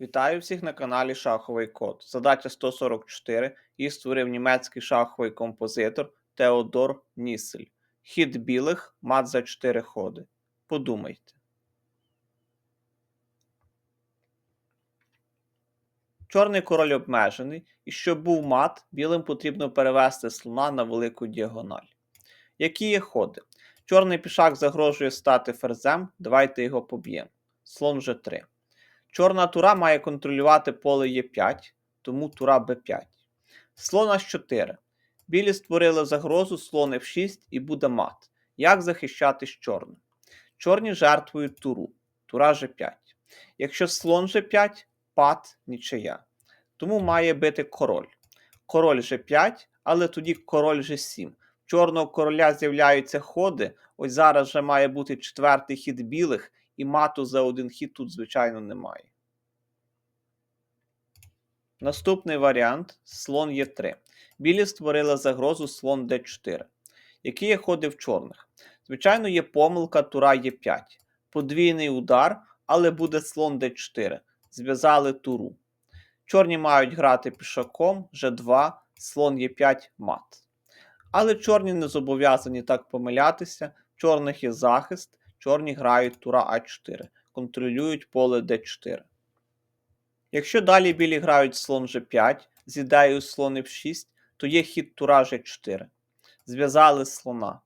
Вітаю всіх на каналі Шаховий Код. Задача 144 її створив німецький шаховий композитор Теодор Нісель. Хід білих мат за 4 ходи. Подумайте. Чорний король обмежений, і щоб був мат, білим потрібно перевести слона на велику діагональ. Які є ходи? Чорний пішак загрожує стати ферзем, давайте його поб'ємо. Слон G3. Чорна тура має контролювати поле Е5, тому тура Б5. Слон H4. Білі створили загрозу слон F6 і буде мат. Як захищатись чорним? Чорні жертвують туру. Тура G5. Якщо слон G5, пад нічия. Тому має бити король. Король G5, але тоді король G7. В чорного короля з'являються ходи. Ось зараз вже має бути четвертий хід білих, і мату за один хід тут, звичайно, немає. Наступний варіант слон Е3. Білі створили загрозу слон Д4. Які є ходи в чорних? Звичайно, є помилка тура Е5. Подвійний удар, але буде слон Д4. Зв'язали туру. Чорні мають грати пішаком G2, слон Е5 мат. Але чорні не зобов'язані так помилятися. Чорних є захист, чорні грають тура А4, контролюють поле Д4. Якщо далі білі грають слон G5 з ідеєю слон F6, то є хід тура G4. Зв'язали слона.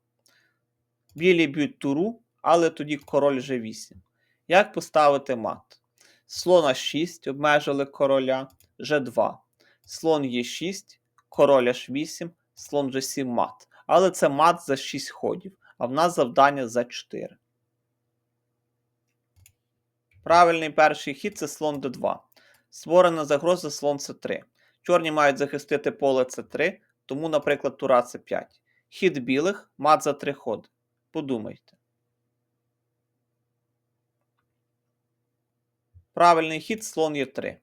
Білі б'ють туру, але тоді король G8. Як поставити мат? Слон А6 обмежили короля G2. Слон Е6, король H8, слон G7 мат. Але це мат за 6 ходів, а в нас завдання за 4. Правильний перший хід це слон d2. Створена загроза слон c3. Чорні мають захистити поле c3, тому, наприклад, тура c5. Хід білих мат за 3 ходи. Подумайте. Правильний хід слон Е3.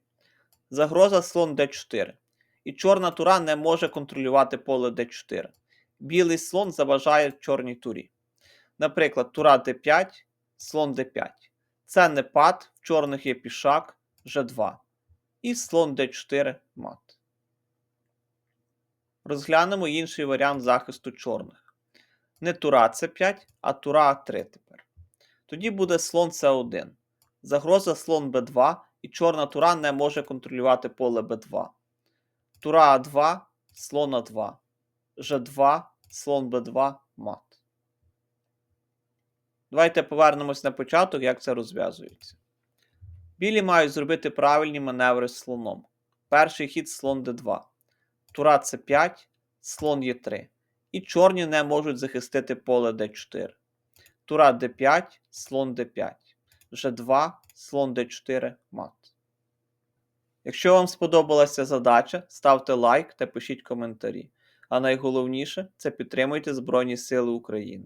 Загроза слон d4. І чорна тура не може контролювати поле d4. Білий слон заважає чорній турі. Наприклад, тура d5, слон d5. Це не пад, в чорних є пішак G2. І слон d4 мат. Розглянемо інший варіант захисту чорних. Не тура c5, а тура А3 тепер. Тоді буде слон c1. Загроза слон b2, і чорна тура не може контролювати поле b2. Тура А2, слон А2. G2, слон b2 мат. Давайте повернемось на початок, як це розв'язується. Білі мають зробити правильні маневри з слоном. Перший хід слон d2. Тура c5, слон Е3. І чорні не можуть захистити поле d4. Тура d5, слон d5. G2, слон d4 мат. Якщо вам сподобалася задача, ставте лайк та пишіть коментарі. А найголовніше це підтримуйте Збройні Сили України.